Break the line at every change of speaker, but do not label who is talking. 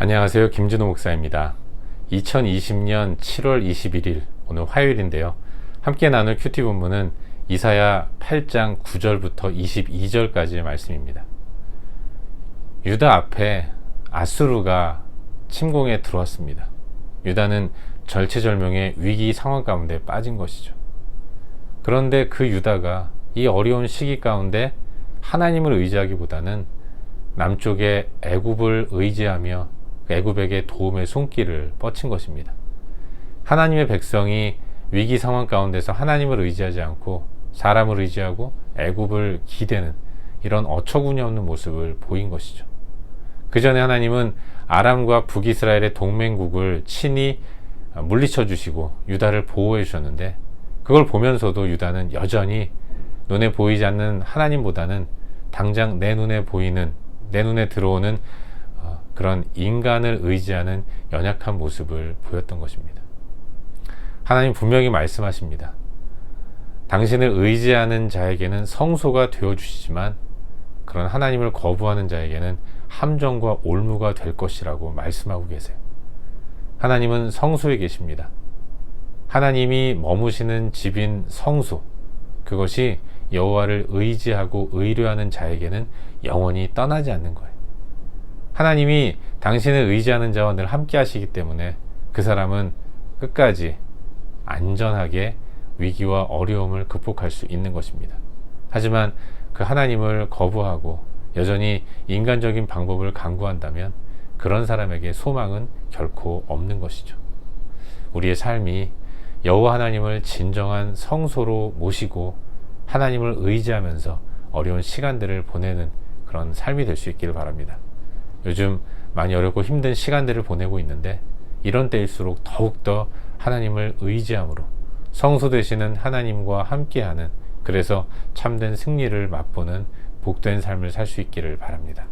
안녕하세요. 김진호 목사입니다. 2020년 7월 21일 오늘 화요일인데요. 함께 나눌 큐티 본문은 이사야 8장 9절부터 22절까지의 말씀입니다. 유다 앞에 아수르가 침공에 들어왔습니다. 유다는 절체절명의 위기 상황 가운데 빠진 것이죠. 그런데 그 유다가 이 어려운 시기 가운데 하나님을 의지하기보다는 남쪽의 애굽을 의지하며 애굽에게 도움의 손길을 뻗친 것입니다. 하나님의 백성이 위기 상황 가운데서 하나님을 의지하지 않고 사람을 의지하고 애굽을 기대는 이런 어처구니 없는 모습을 보인 것이죠. 그 전에 하나님은 아람과 북이스라엘의 동맹국을 친히 물리쳐 주시고 유다를 보호해 주셨는데 그걸 보면서도 유다는 여전히 눈에 보이지 않는 하나님보다는 당장 내 눈에 보이는 내 눈에 들어오는 어, 그런 인간을 의지하는 연약한 모습을 보였던 것입니다. 하나님 분명히 말씀하십니다. 당신을 의지하는 자에게는 성소가 되어 주시지만 그런 하나님을 거부하는 자에게는 함정과 올무가 될 것이라고 말씀하고 계세요. 하나님은 성소에 계십니다. 하나님이 머무시는 집인 성소 그것이 여호와를 의지하고 의뢰하는 자에게는 영원히 떠나지 않는 거예요. 하나님이 당신을 의지하는 자와 늘 함께 하시기 때문에 그 사람은 끝까지 안전하게 위기와 어려움을 극복할 수 있는 것입니다. 하지만 그 하나님을 거부하고 여전히 인간적인 방법을 강구한다면 그런 사람에게 소망은 결코 없는 것이죠. 우리의 삶이 여호와 하나님을 진정한 성소로 모시고 하나님을 의지하면서 어려운 시간들을 보내는 그런 삶이 될 수 있기를 바랍니다. 요즘 많이 어렵고 힘든 시간들을 보내고 있는데 이런 때일수록 더욱더 하나님을 의지함으로 성소 되시는 하나님과 함께하는 그래서 참된 승리를 맛보는 복된 삶을 살 수 있기를 바랍니다.